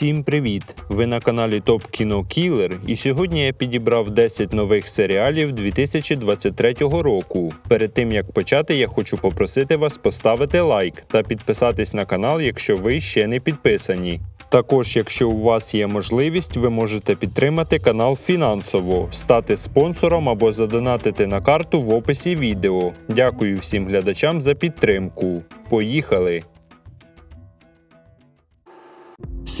Всім привіт! Ви на каналі Топ Кіно Кілер, і сьогодні я підібрав 10 нових серіалів 2023 року. Перед тим як почати, я хочу попросити вас поставити лайк та підписатись на канал, якщо ви ще не підписані. Також, якщо у вас є можливість, ви можете підтримати канал фінансово, стати спонсором або задонатити на карту в описі відео. Дякую всім глядачам за підтримку. Поїхали!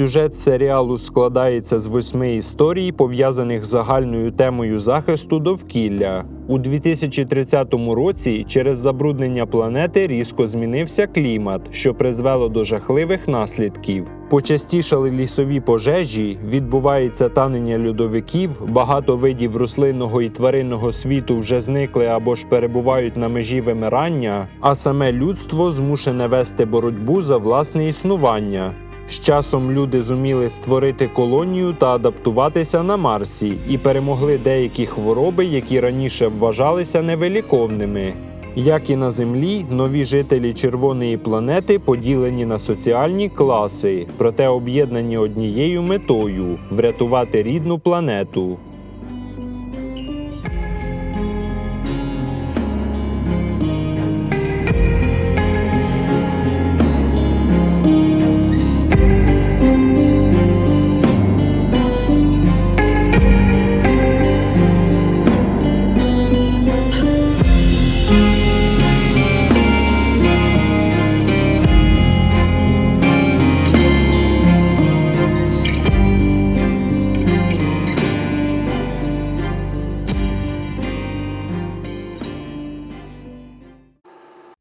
Сюжет серіалу складається з восьми історій, пов'язаних з загальною темою захисту довкілля. У 2030 році через забруднення планети різко змінився клімат, що призвело до жахливих наслідків. Почастішали лісові пожежі, відбувається танення льодовиків, багато видів рослинного і тваринного світу вже зникли або ж перебувають на межі вимирання, а саме людство змушене вести боротьбу за власне існування. З часом люди зуміли створити колонію та адаптуватися на Марсі і перемогли деякі хвороби, які раніше вважалися невиліковними. Як і на Землі, нові жителі червоної планети поділені на соціальні класи, проте об'єднані однією метою врятувати рідну планету.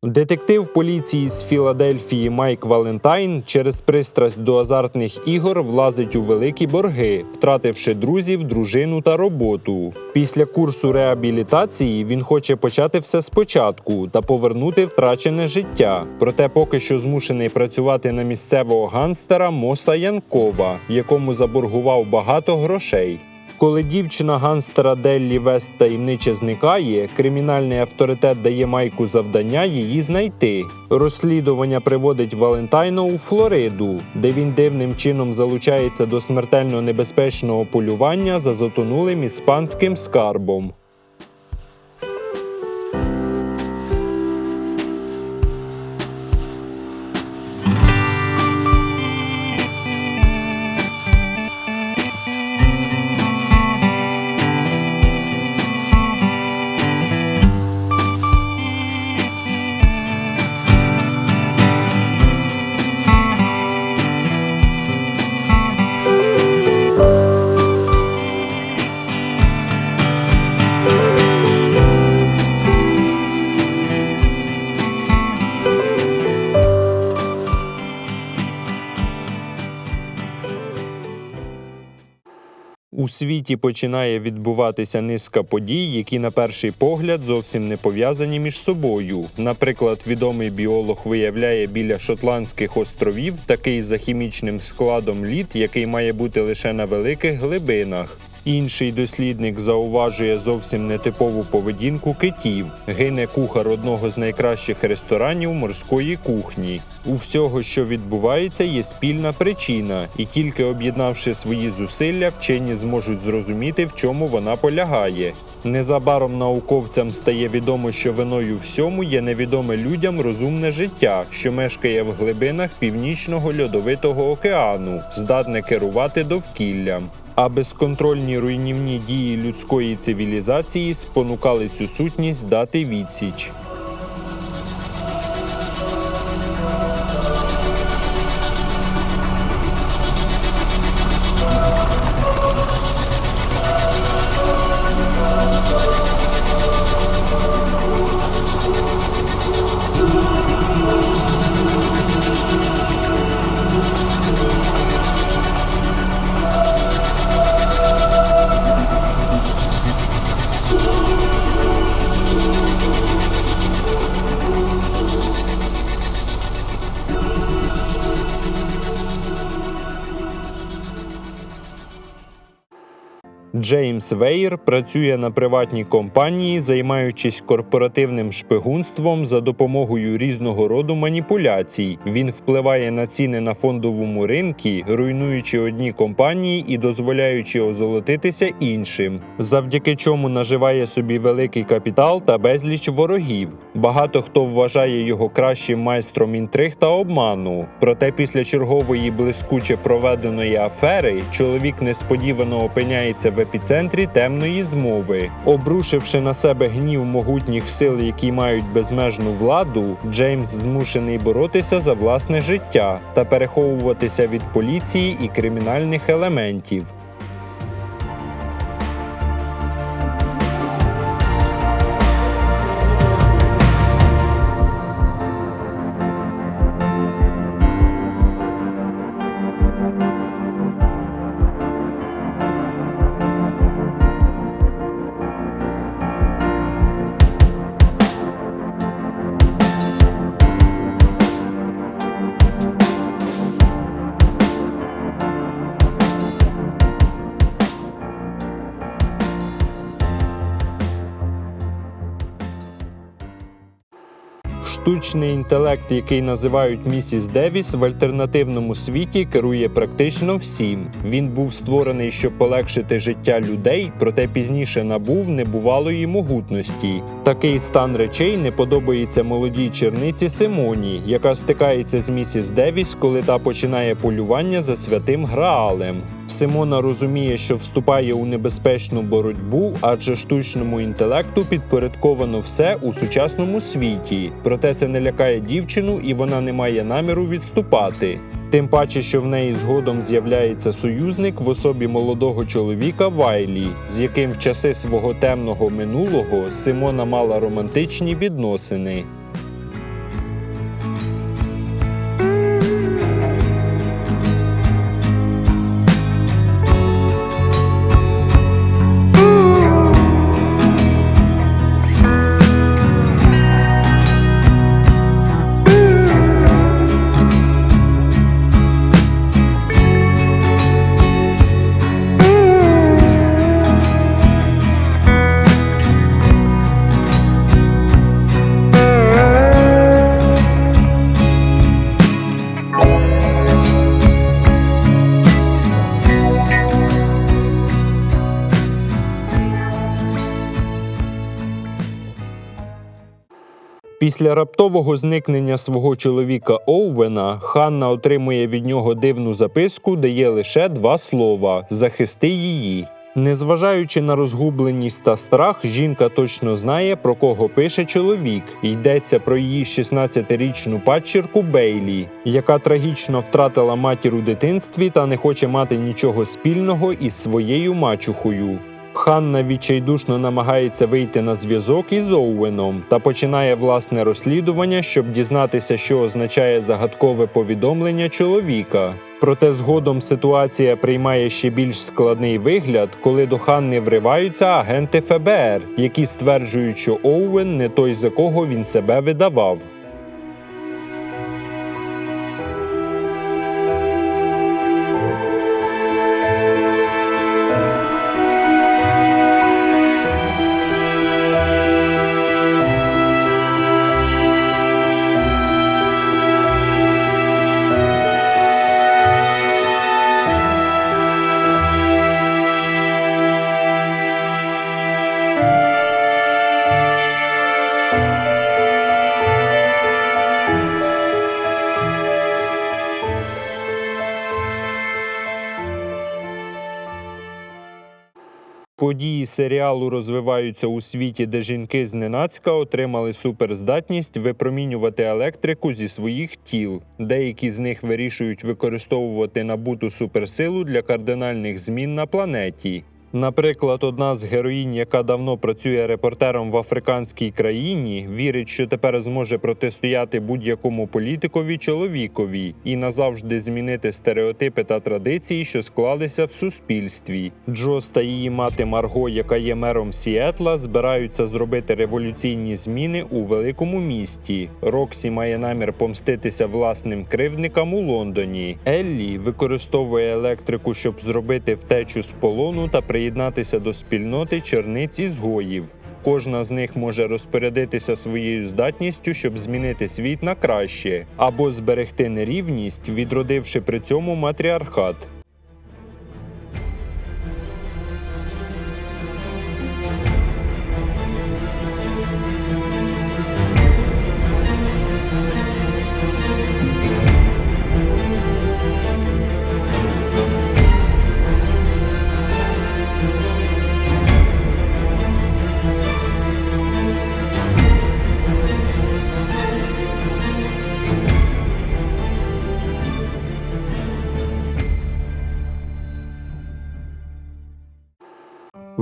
Детектив поліції з Філадельфії Майк Валентайн через пристрасть до азартних ігор влазить у великі борги, втративши друзів, дружину та роботу. Після курсу реабілітації він хоче почати все спочатку та повернути втрачене життя. Проте поки що змушений працювати на місцевого ганстера Моса Янкова, якому заборгував багато грошей. Коли дівчина ганстера Деллі Вест таємниче зникає, кримінальний авторитет дає Майку завдання її знайти. Розслідування приводить Валентайна у Флориду, де він дивним чином залучається до смертельно небезпечного полювання за затонулим іспанським скарбом. Світі починає відбуватися низка подій, які на перший погляд зовсім не пов'язані між собою. Наприклад, відомий біолог виявляє біля Шотландських островів такий за хімічним складом лід, який має бути лише на великих глибинах. Інший дослідник зауважує зовсім нетипову поведінку китів. Гине кухар одного з найкращих ресторанів морської кухні. У всього, що відбувається, є спільна причина, і тільки об'єднавши свої зусилля, вчені зможуть зрозуміти, в чому вона полягає. Незабаром науковцям стає відомо, що виною всьому є невідоме людям розумне життя, що мешкає в глибинах північного льодовитого океану, здатне керувати довкіллям. А безконтрольні руйнівні дії людської цивілізації спонукали цю сутність дати відсіч. Джеймс Вейер працює на приватній компанії, займаючись корпоративним шпигунством за допомогою різного роду маніпуляцій. Він впливає на ціни на фондовому ринку, руйнуючи одні компанії і дозволяючи озолотитися іншим, завдяки чому наживає собі великий капітал та безліч ворогів. Багато хто вважає його кращим майстром інтриг та обману. Проте після чергової блискуче проведеної афери чоловік несподівано опиняється в епіцентрі темної змови. Обрушивши на себе гнів могутніх сил, які мають безмежну владу, Джеймс змушений боротися за власне життя та переховуватися від поліції і кримінальних елементів. Штучний інтелект, який називають місіс Девіс, в альтернативному світі керує практично всім. Він був створений, щоб полегшити життя людей, проте пізніше набув небувалої могутності. Такий стан речей не подобається молодій черниці Симоні, яка стикається з місіс Девіс, коли та починає полювання за святим Граалем. Симона розуміє, що вступає у небезпечну боротьбу, адже штучному інтелекту підпорядковано все у сучасному світі. Проте це не лякає дівчину, і вона не має наміру відступати. Тим паче, що в неї згодом з'являється союзник в особі молодого чоловіка Вайлі, з яким в часи свого темного минулого Симона мала романтичні відносини. Після раптового зникнення свого чоловіка Оувена Ханна отримує від нього дивну записку, де є лише два слова захисти її. Незважаючи на розгубленість та страх, жінка точно знає, про кого пише чоловік. Йдеться про її 16-річну падчірку Бейлі, яка трагічно втратила матір у дитинстві та не хоче мати нічого спільного із своєю мачухою. Ханна відчайдушно намагається вийти на зв'язок із Оуеном та починає власне розслідування, щоб дізнатися, що означає загадкове повідомлення чоловіка. Проте згодом ситуація приймає ще більш складний вигляд, коли до Ханни вриваються агенти ФБР, які стверджують, що Оуен не той, за кого він себе видавав. Події серіалу розвиваються у світі, де жінки зненацька отримали суперздатність випромінювати електрику зі своїх тіл. Деякі з них вирішують використовувати набуту суперсилу для кардинальних змін на планеті. Наприклад, одна з героїнь, яка давно працює репортером в африканській країні, вірить, що тепер зможе протистояти будь-якому політикові чоловікові і назавжди змінити стереотипи та традиції, що склалися в суспільстві. Джос та її мати Марго, яка є мером Сіетла, збираються зробити революційні зміни у великому місті. Роксі має намір помститися власним кривдникам у Лондоні. Еллі використовує електрику, щоб зробити втечу з полону та прийняти приєднатися до спільноти черниць ізгоїв. Кожна з них може розпорядитися своєю здатністю, щоб змінити світ на краще, або зберегти нерівність, відродивши при цьому матріархат.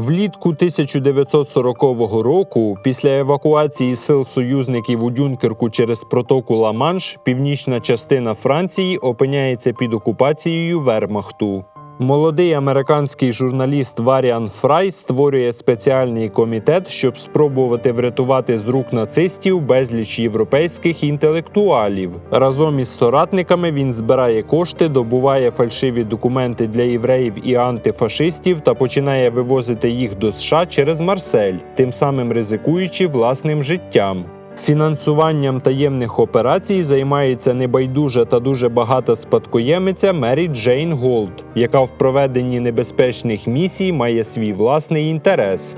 Влітку 1940 року, після евакуації сил союзників у Дюнкерку через протоку Ла-Манш, північна частина Франції опиняється під окупацією Вермахту. Молодий американський журналіст Варіан Фрай створює спеціальний комітет, щоб спробувати врятувати з рук нацистів безліч європейських інтелектуалів. Разом із соратниками він збирає кошти, добуває фальшиві документи для євреїв і антифашистів та починає вивозити їх до США через Марсель, тим самим ризикуючи власним життям. Фінансуванням таємних операцій займається небайдужа та дуже багата спадкоємиця Мері Джейн Голд, яка в проведенні небезпечних місій має свій власний інтерес.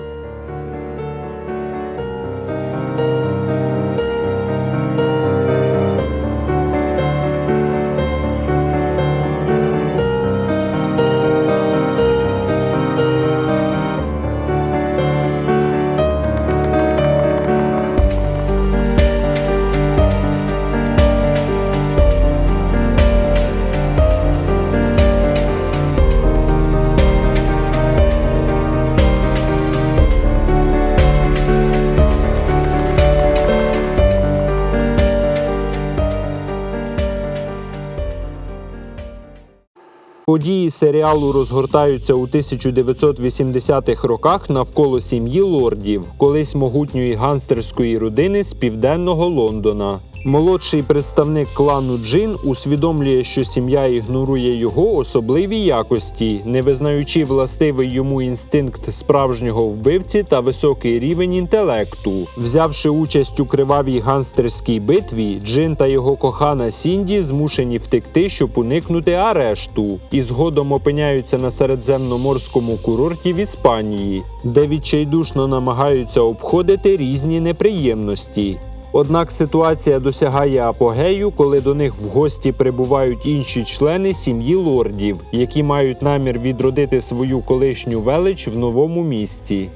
Події серіалу розгортаються у 1980-х роках навколо сім'ї лордів, колись могутньої ганстерської родини з південного Лондона. Молодший представник клану Джин усвідомлює, що сім'я ігнорує його особливі якості, не визнаючи властивий йому інстинкт справжнього вбивці та високий рівень інтелекту. Взявши участь у кривавій ганстерській битві, Джин та його кохана Сінді змушені втекти, щоб уникнути арешту, і згодом опиняються на середземноморському курорті в Іспанії, де відчайдушно намагаються обходити різні неприємності. Однак ситуація досягає апогею, коли до них в гості прибувають інші члени сім'ї лордів, які мають намір відродити свою колишню велич в новому місці.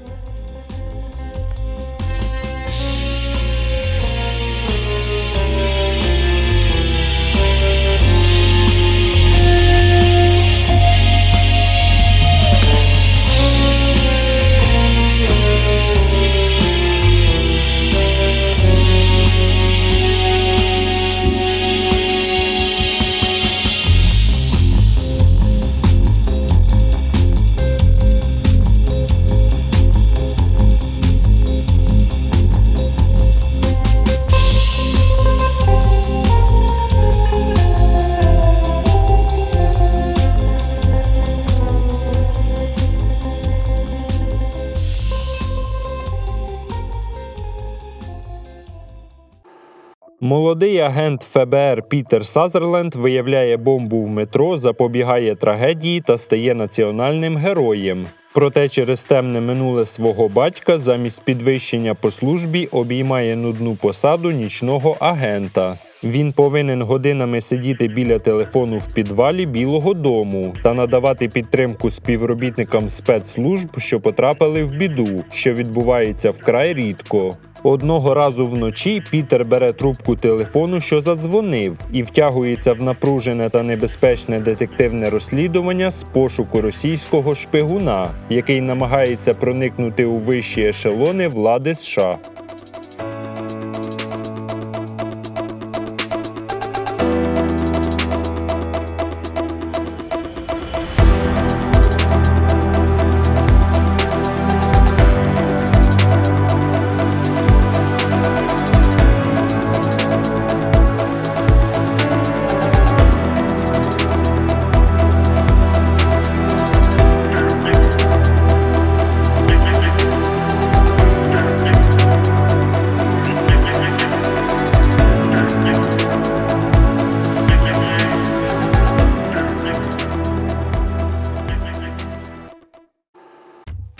Молодий агент ФБР Пітер Сазерленд виявляє бомбу в метро, запобігає трагедії та стає національним героєм. Проте через темне минуле свого батька замість підвищення по службі обіймає нудну посаду нічного агента. Він повинен годинами сидіти біля телефону в підвалі Білого Дому та надавати підтримку співробітникам спецслужб, що потрапили в біду, що відбувається вкрай рідко. Одного разу вночі Пітер бере трубку телефону, що задзвонив, і втягується в напружене та небезпечне детективне розслідування з пошуку російського шпигуна, який намагається проникнути у вищі ешелони влади США.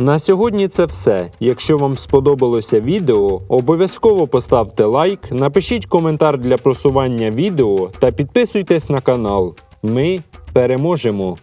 На сьогодні це все. Якщо вам сподобалося відео, обов'язково поставте лайк, напишіть коментар для просування відео та підписуйтесь на канал. Ми переможемо!